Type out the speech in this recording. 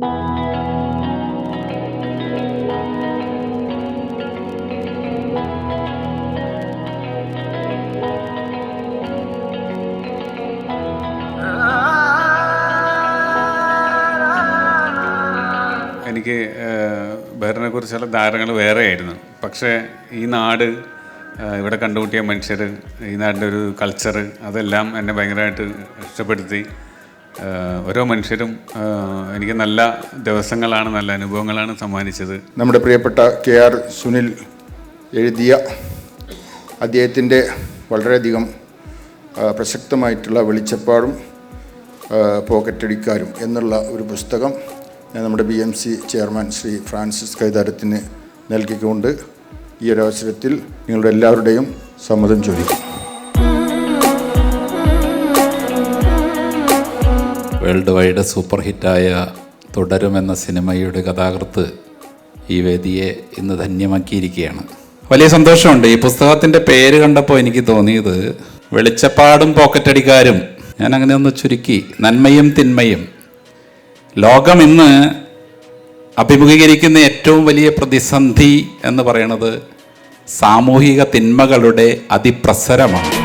എനിക്ക് ഭരണക്കുറിച്ചുള്ള കുറിച്ചുള്ള ധാരണകൾ വേറെ ആയിരുന്നു പക്ഷേ ഈ നാട് ഇവിടെ കണ്ടുമുട്ടിയ മനുഷ്യർ ഈ നാടിന്റെ ഒരു കൾച്ചർ അതെല്ലാം എന്നെ ഭയങ്കരമായിട്ട് ഇഷ്ടപ്പെടുത്തി. ഓരോ മനുഷ്യരും എനിക്ക് നല്ല ദിവസങ്ങളാണ് നല്ല അനുഭവങ്ങളാണ് സമ്മാനിച്ചത്. നമ്മുടെ പ്രിയപ്പെട്ട കെ ആർ സുനിൽ എഴുതിയ അദ്ദേഹത്തിന്റെ വളരെയധികം പ്രസക്തമായിട്ടുള്ള വെളിച്ചപ്പാടും പോക്കറ്റടിക്കാരും എന്നുള്ള ഒരു പുസ്തകം ഞാൻ നമ്മുടെ B M C chairman Shri Francis കൈതാരത്തിന് നൽകിക്കൊണ്ട് ഈ ഒരു അവസരത്തിൽ നിങ്ങളുടെ എല്ലാവരുടെയും സമ്മതം ചോദിക്കും. വേൾഡ് വൈഡ് സൂപ്പർ ഹിറ്റായ തുടരും എന്ന സിനിമയുടെ കഥാകൃത്ത് ഈ വേദിയെ ഇന്ന് ധന്യമാക്കിയിരിക്കുകയാണ്. വലിയ സന്തോഷമുണ്ട്. ഈ പുസ്തകത്തിന്റെ പേര് കണ്ടപ്പോൾ എനിക്ക് തോന്നിയത് വെളിച്ചപ്പാടും പോക്കറ്റടിക്കാരും. ഞാൻ അങ്ങനെ ഒന്ന് ചുരുക്കി. നന്മയും തിന്മയും. ലോകം ഇന്ന് അഭിമുഖീകരിക്കുന്ന ഏറ്റവും വലിയ പ്രതിസന്ധി എന്ന് പറയുന്നത് സാമൂഹിക തിന്മകളുടെ അതിപ്രസരമാണ്.